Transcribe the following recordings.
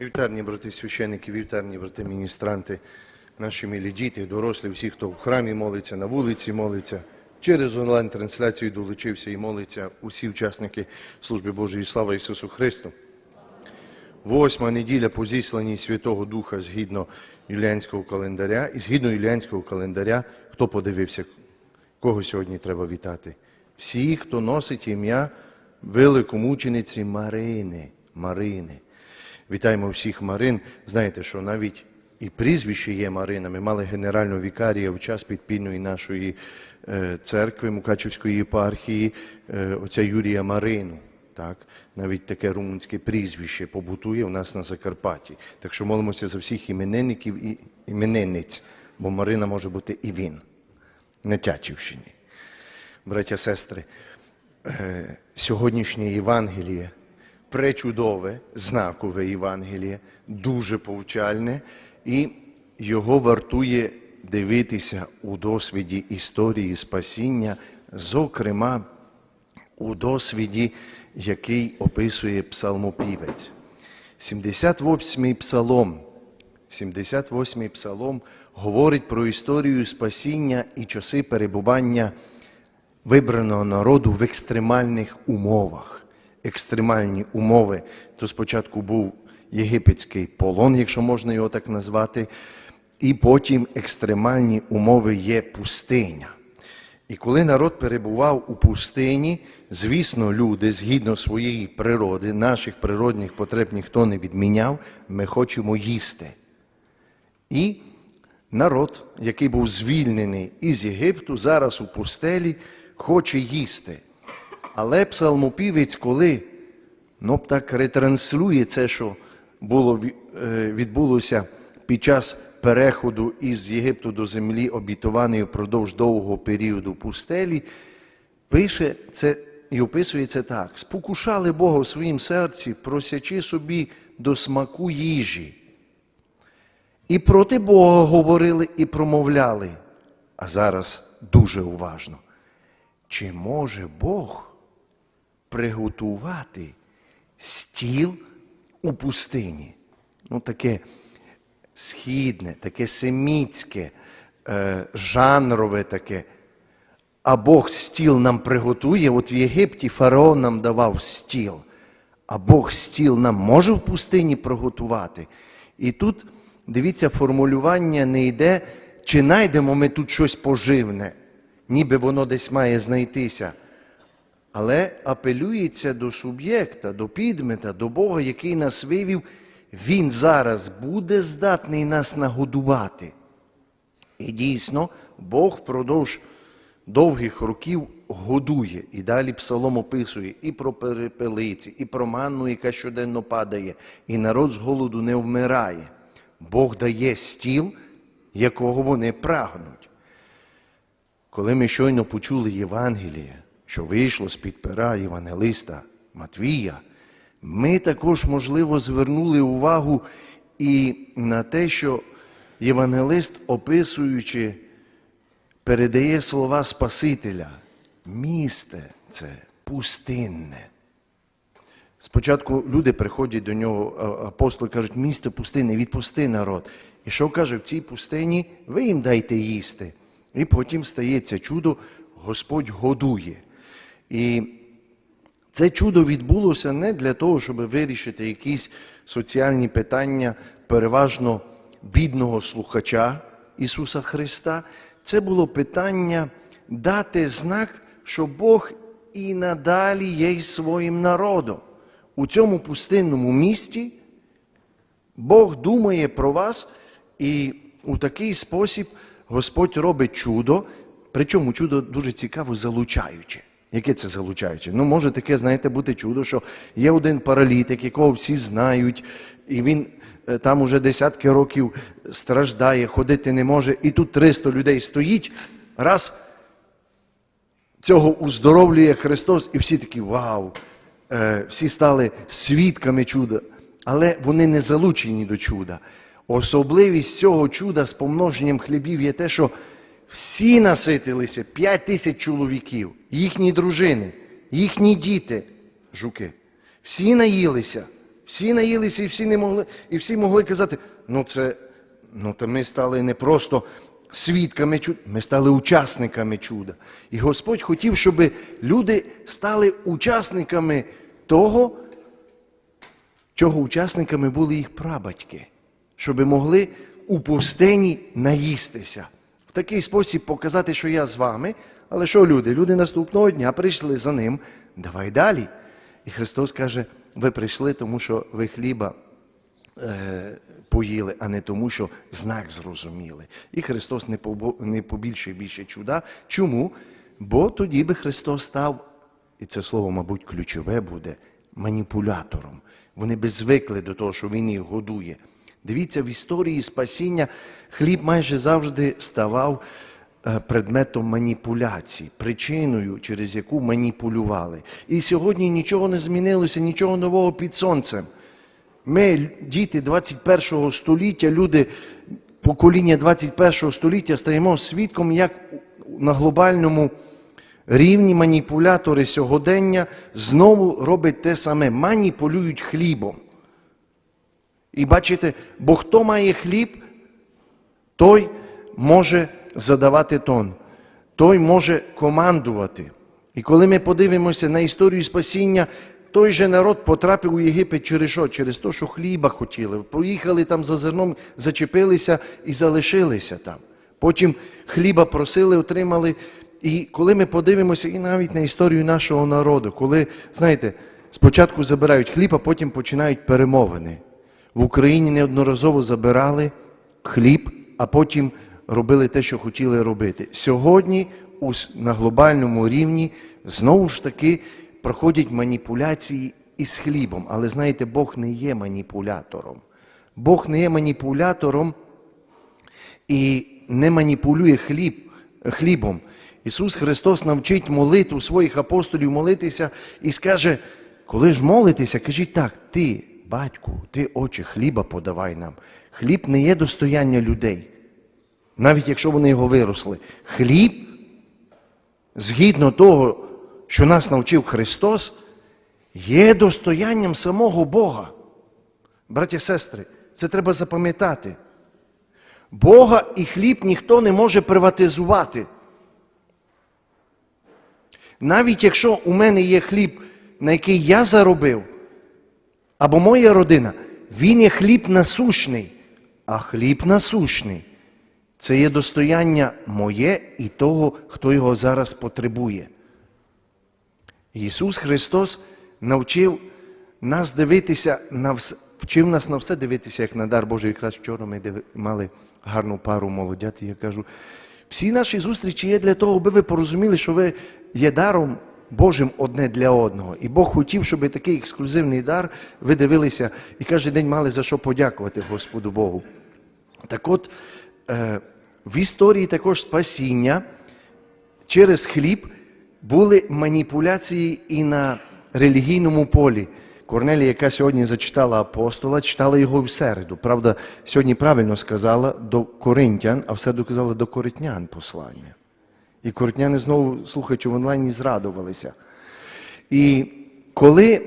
Вівтарні брати священники, вівтарні брати міністранти, наші милі діти, дорослі, всі, хто в храмі молиться, на вулиці молиться, через онлайн-трансляцію долучився і молиться усі учасники служби Божої слава Ісусу Христу. Восьма неділя по зісланні Святого Духа згідно юліанського календаря. І згідно юліанського календаря, хто подивився, кого сьогодні треба вітати? Всі, хто носить ім'я великомучениці Марини. Марини. Вітаємо всіх Марин. Знаєте, що навіть і прізвище є Марина. Ми мали генерального вікарія в час підпільної нашої е, церкви Мукачівської єпархії, е, отця Юрія Марину. Так, навіть таке румунське прізвище побутує у нас на Закарпатті. Так що молимося за всіх іменинників і іменинниць, бо Марина може бути і він на Тячівщині. Браття, сестри, е, сьогоднішнє Євангеліє пречудове, знакове Євангеліє, дуже повчальне, і його вартує дивитися у досвіді історії спасіння, зокрема у досвіді, який описує псалмопівець. 78-й псалом. 78-й псалом говорить про історію спасіння і часи перебування вибраного народу в екстремальних умовах. Екстремальні умови то спочатку був єгипетський полон, якщо можна його так назвати, і потім екстремальні умови є пустиня. І коли народ перебував у пустині, звісно, люди, згідно своєї природи, наших природних потреб ніхто не відміняв, ми хочемо їсти. І народ, який був звільнений із Єгипту, зараз у пустелі, хоче їсти. Але псалмопівець, коли ну, так ретранслює це, що було, е, відбулося під час переходу із Єгипту до землі, обітованої впродовж довгого періоду пустелі, пише це і описує це так: спокушали Бога в своїм серці, просячи собі до смаку їжі. І проти Бога говорили і промовляли. А зараз дуже уважно. Чи може Бог приготувати стіл у пустині? Ну, таке східне, таке семітське, е, жанрове таке. А Бог стіл нам приготує. От в Єгипті фараон нам давав стіл. А Бог стіл нам може в пустині приготувати. І тут, дивіться, формулювання не йде, чи знайдемо ми тут щось поживне, ніби воно десь має знайтися. Але апелюється до суб'єкта, до підмета, до Бога, який нас вивів, Він зараз буде здатний нас нагодувати. І дійсно, Бог впродовж довгих років годує. І далі псалом описує і про перепелиці, і про манну, яка щоденно падає, і народ з голоду не вмирає. Бог дає стіл, якого вони прагнуть. Коли ми щойно почули Євангеліє, що вийшло з-під пера Євангелиста Матвія, ми також, можливо, звернули увагу і на те, що Євангелист, описуючи, передає слова Спасителя. Місце це пустинне. Спочатку люди приходять до нього, апостоли кажуть, місто пустинне, відпусти народ. І що каже, в цій пустині ви їм дайте їсти. І потім стається чудо, Господь годує. І це чудо відбулося не для того, щоб вирішити якісь соціальні питання переважно бідного слухача Ісуса Христа. Це було питання дати знак, що Бог і надалі є й своїм народом. У цьому пустинному місті Бог думає про вас, і у такий спосіб Господь робить чудо, причому чудо дуже цікаво залучаюче. Яке це залучаюче? Ну, може таке, знаєте, бути чудо, що є один паралітик, якого всі знають, і він е, там уже десятки років страждає, ходити не може, і тут 300 людей стоїть, раз цього уздоровлює Христос, і всі такі вау, е, всі стали свідками чуда, але вони не залучені до чуда. Особливість цього чуда з помноженням хлібів є те, що всі наситилися, 5 тисяч чоловіків, їхні дружини, їхні діти, жуки, всі наїлися. Всі наїлися і всі не могли, і всі могли казати, ну це, ну то ми стали не просто свідками чуда, ми стали учасниками чуда. І Господь хотів, щоб люди стали учасниками того, чого учасниками були їх прабатьки, щоб могли у пустині наїстися. Такий спосіб показати, що я з вами. Але що люди? Люди наступного дня прийшли за ним. Давай далі. І Христос каже: ви прийшли, тому що ви хліба е, поїли, а не тому, що знак зрозуміли. І Христос не, побо, не побільшує більше чуда. Чому? Бо тоді би Христос став, і це слово, мабуть, ключове буде, маніпулятором. Вони би звикли до того, що він їх годує. Дивіться, в історії спасіння хліб майже завжди ставав е, предметом маніпуляцій, причиною, через яку маніпулювали. І сьогодні нічого не змінилося, нічого нового під сонцем. Ми, діти 21 століття, люди покоління 21 століття, стаємо свідком, як на глобальному рівні маніпулятори сьогодення знову роблять те саме, маніпулюють хлібом. І бачите, бо хто має хліб, той може задавати тон, той може командувати. І коли ми подивимося на історію спасіння, той же народ потрапив у Єгипет через що? Через те, що хліба хотіли. Проїхали там за зерном, зачепилися і залишилися там. Потім хліба просили, отримали. І коли ми подивимося і навіть на історію нашого народу, коли, знаєте, спочатку забирають хліб, а потім починають перемовини. В Україні неодноразово забирали хліб, а потім робили те, що хотіли робити. Сьогодні на глобальному рівні знову ж таки проходять маніпуляції із хлібом. Але знаєте, Бог не є маніпулятором. Бог не є маніпулятором і не маніпулює хліб, хлібом. Ісус Христос навчить молитву своїх апостолів молитися і скаже, коли ж молитеся, кажіть так, ти, батьку, ти очі хліба подавай нам. Хліб не є достояння людей, навіть якщо вони його виросли. Хліб, згідно того, що нас навчив Христос, є достоянням самого Бога. Браті сестри, це треба запам'ятати. Бога і хліб ніхто не може приватизувати. Навіть якщо у мене є хліб, на який я заробив, або моя родина, він є хліб насущний, а хліб насущний це є достояння моє і того, хто його зараз потребує. Ісус Христос навчив нас дивитися на все, вчив нас на все дивитися, як на дар Божий. Якраз вчора ми мали гарну пару молодят, і я кажу, всі наші зустрічі є для того, аби ви порозуміли, що ви є даром Божим одне для одного. І Бог хотів, щоб такий ексклюзивний дар ви дивилися і кожен день мали за що подякувати Господу Богу. Так от, е, в історії також спасіння через хліб були маніпуляції і на релігійному полі. Корнелія, яка сьогодні зачитала апостола, читала його в середу. Правда, сьогодні правильно сказала до коринтян, а в середу казала до коритнян послання. І коритняни знову, слухаючи в онлайні, зрадувалися. І коли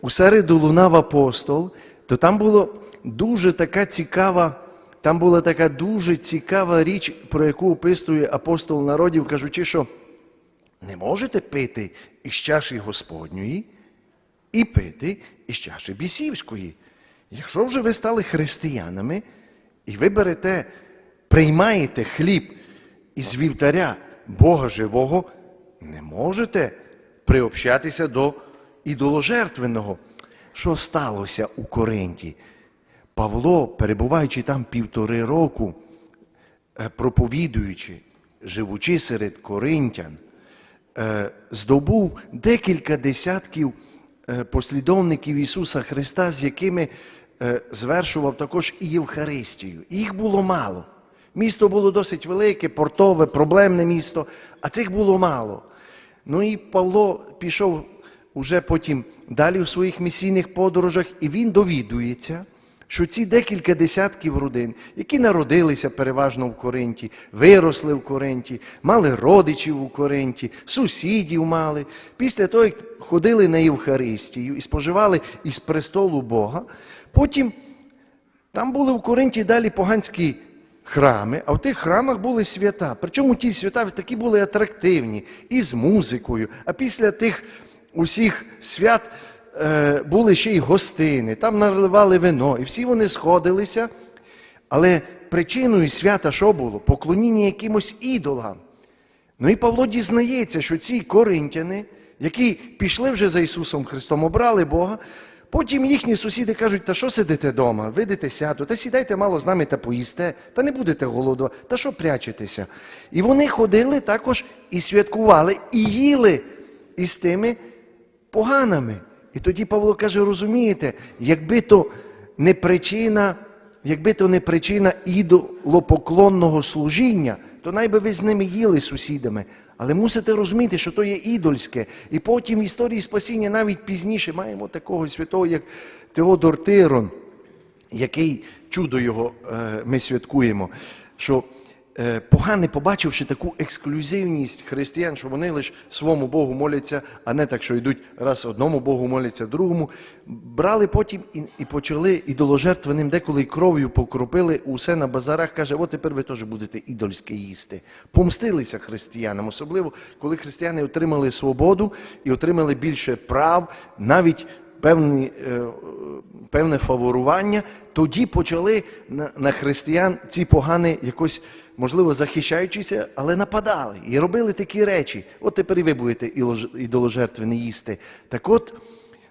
у середу лунав апостол, то там було дуже така цікава, там була така дуже цікава річ, про яку описує апостол народів, кажучи, що не можете пити із чаші Господньої і пити із чаші бісівської. Якщо вже ви стали християнами, і ви берете, приймаєте хліб із вівтаря Бога живого, не можете приобщатися до ідоложертвеного. Що сталося у Коринті? Павло, перебуваючи там півтори року, е, проповідуючи, живучи серед коринтян, е, здобув декілька десятків е, послідовників Ісуса Христа, з якими звершував також і Євхаристію. Їх було мало. Місто було досить велике, портове, проблемне місто, а цих було мало. Ну і Павло пішов уже потім далі у своїх місійних подорожах, і він довідується, що ці декілька десятків родин, які народилися переважно в Коринті, виросли в Коринті, мали родичів у Коринті, сусідів мали, після того, як ходили на Євхаристію і споживали із престолу Бога, потім там були в Коринті далі поганські храми, а в тих храмах були свята. Причому ті свята такі були атрактивні і з музикою. А після тих усіх свят е, були ще й гостини, там наливали вино, і всі вони сходилися. Але причиною свята що було? Поклоніння якимось ідолам. Ну і Павло дізнається, що ці коринтяни, які пішли вже за Ісусом Христом, обрали Бога, потім їхні сусіди кажуть, та що сидите вдома, видите сяду, та сідайте мало з нами та поїсте, та не будете голодувати, та що прячетеся. І вони ходили також і святкували, і їли із тими поганими. І тоді Павло каже, розумієте, якби то не причина, якби то не причина ідолопоклонного служіння, то найби ви з ними їли сусідами. Але мусите розуміти, що то є ідольське. І потім в історії спасіння навіть пізніше маємо такого святого, як Теодор Тирон, який чудо його е, ми святкуємо. Що погане, побачивши таку ексклюзивність християн, що вони лише своєму Богу моляться, а не так, що йдуть раз одному Богу моляться, другому, брали потім і, і почали ідоложертвеним деколи й кров'ю покропили усе на базарах. Каже, от тепер ви теж будете ідольське їсти. Помстилися християнам, особливо коли християни отримали свободу і отримали більше прав, навіть певні, е, певне фаворування, тоді почали на, на християн ці погани якось, можливо, захищаючися, але нападали і робили такі речі. От тепер і ви будете ідоложертви не їсти. Так от,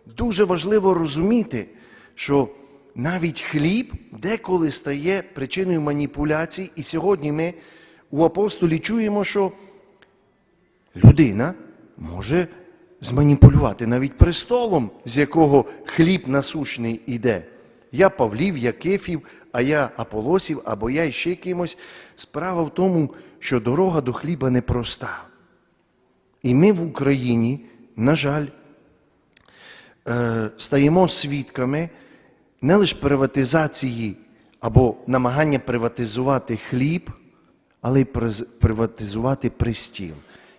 дуже важливо розуміти, що навіть хліб деколи стає причиною маніпуляцій, і сьогодні ми у апостолі чуємо, що людина може зманіпулювати навіть престолом, з якого хліб насущний іде. Я Павлів, я Кефів, а я Аполосів, або я ще кимось. Справа в тому, що дорога до хліба непроста. І ми в Україні, на жаль, е, стаємо свідками не лише приватизації або намагання приватизувати хліб, але й приватизувати пристіл.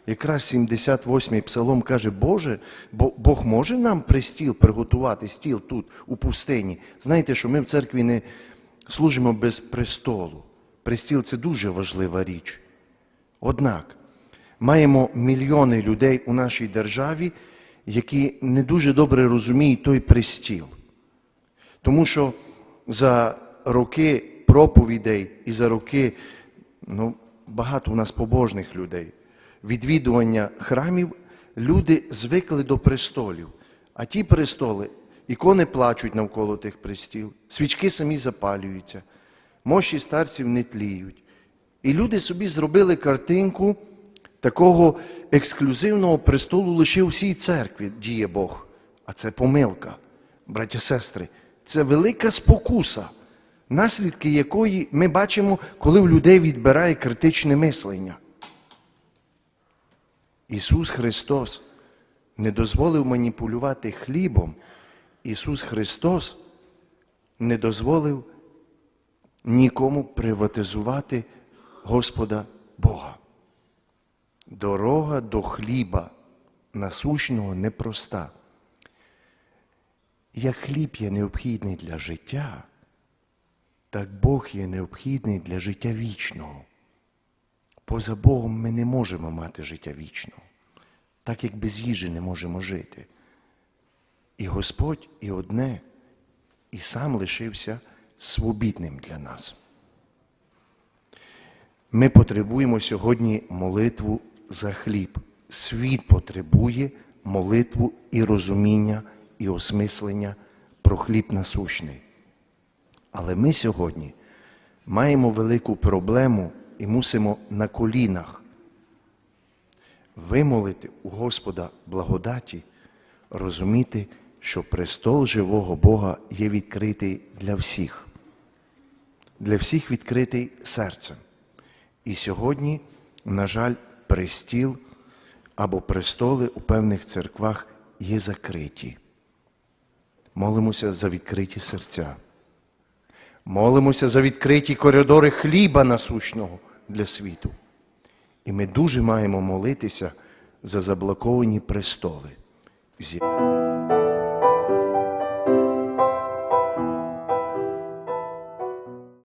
Якраз 78-й псалом каже, Боже, Бог може нам пристіл приготувати стіл тут, у пустині. Знаєте, що ми в церкві не служимо без престолу. Престіл це дуже важлива річ. Однак маємо мільйони людей у нашій державі, які не дуже добре розуміють той престіл. Тому що за роки проповідей і за роки ну, багато у нас побожних людей, відвідування храмів, люди звикли до престолів. А ті престоли, ікони плачуть навколо тих престіл, свічки самі запалюються, мощі старців не тліють. І люди собі зробили картинку такого ексклюзивного престолу лише у всій церкві діє Бог. А це помилка, браття сестри. Це велика спокуса, наслідки якої ми бачимо, коли в людей відбирає критичне мислення. Ісус Христос не дозволив маніпулювати хлібом. Ісус Христос не дозволив нікому приватизувати Господа Бога. Дорога до хліба насущного непроста. Як хліб є необхідний для життя, так Бог є необхідний для життя вічного. Поза Богом ми не можемо мати життя вічного, так як без їжі не можемо жити. І Господь і одне, і сам лишився свобідним для нас. Ми потребуємо сьогодні молитву за хліб. Світ потребує молитву і розуміння, і осмислення про хліб насущний. Але ми сьогодні маємо велику проблему і мусимо на колінах вимолити у Господа благодаті, розуміти, що престол живого Бога є відкритий для всіх, для всіх відкритий серцем. І сьогодні, на жаль, престіл або престоли у певних церквах є закриті. Молимося за відкриті серця. молимося за відкриті коридори хліба насущного для світу. І ми дуже маємо молитися за заблоковані престоли.